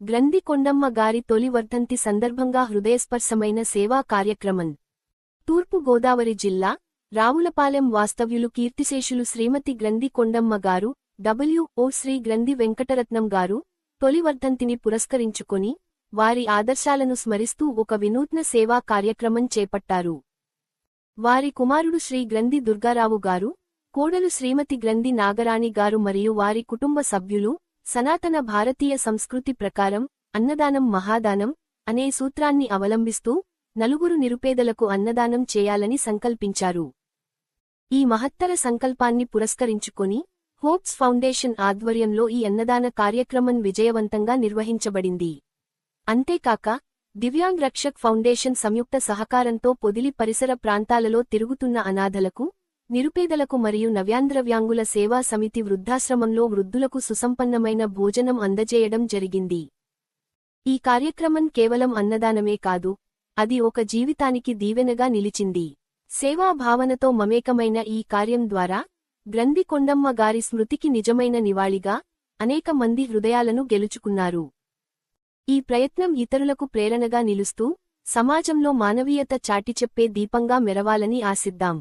గ్రంథి కొండమ్మ గారి తొలి వర్ధంతి సందర్భంగా హృదయస్పర్శమైన సేవా కార్యక్రమం. తూర్పు గోదావరి జిల్లా రావులపాలెం వాస్తవ్యులు కీర్తిశేషులు శ్రీమతి గ్రంథి కొండమ్మ గారు డబ్ల్యూఓ శ్రీ గ్రంథి వెంకటరత్నం గారు తొలి వర్ధంతిని పురస్కరించుకుని వారి ఆదర్శాలను స్మరిస్తూ ఒక వినూత్న సేవా కార్యక్రమం చేపట్టారు. వారి కుమారుడు శ్రీ గ్రంథి దుర్గారావు గారు కోడలు శ్రీమతి గ్రంథి నాగరాణి గారు మరియు వారి కుటుంబ సభ్యులు సనాతన భారతీయ సంస్కృతి ప్రకారం అన్నదానం మహాదానం అనే సూత్రాన్ని అవలంబిస్తూ నలుగురు నిరుపేదలకు అన్నదానం చేయాలని సంకల్పించారు. ఈ మహత్తర సంకల్పాన్ని పురస్కరించుకొని హోప్స్ ఫౌండేషన్ ఆధ్వర్యంలో ఈ అన్నదాన కార్యక్రమం విజయవంతంగా నిర్వహించబడింది. అంతేకాక దివ్యాంగ్ రక్షక్ ఫౌండేషన్ సంయుక్త సహకారంతో పొదిలి పరిసర ప్రాంతాలలో తిరుగుతున్న అనాథలకు నిరుపేదలకు మరియు నవ్యాంధ్రవ్యాంగుల సేవా సమితి వృద్ధాశ్రమంలో వృద్ధులకు సుసంపన్నమైన భోజనం అందజేయడం జరిగింది. ఈ కార్యక్రమం కేవలం అన్నదానమే కాదు అది ఒక జీవితానికి దీవెనగా నిలిచింది. సేవా భావనతో మమేకమైన ఈ కార్యం ద్వారా గ్రంథి కొండమ్మ గారి స్మృతికి నిజమైన నివాళిగా అనేక మంది హృదయాలను గెలుచుకున్నారు. ఈ ప్రయత్నం ఇతరులకు ప్రేరణగా నిలుస్తూ సమాజంలో మానవీయత చాటిచెప్పే దీపంగా మెరవాలని ఆశిద్దాం.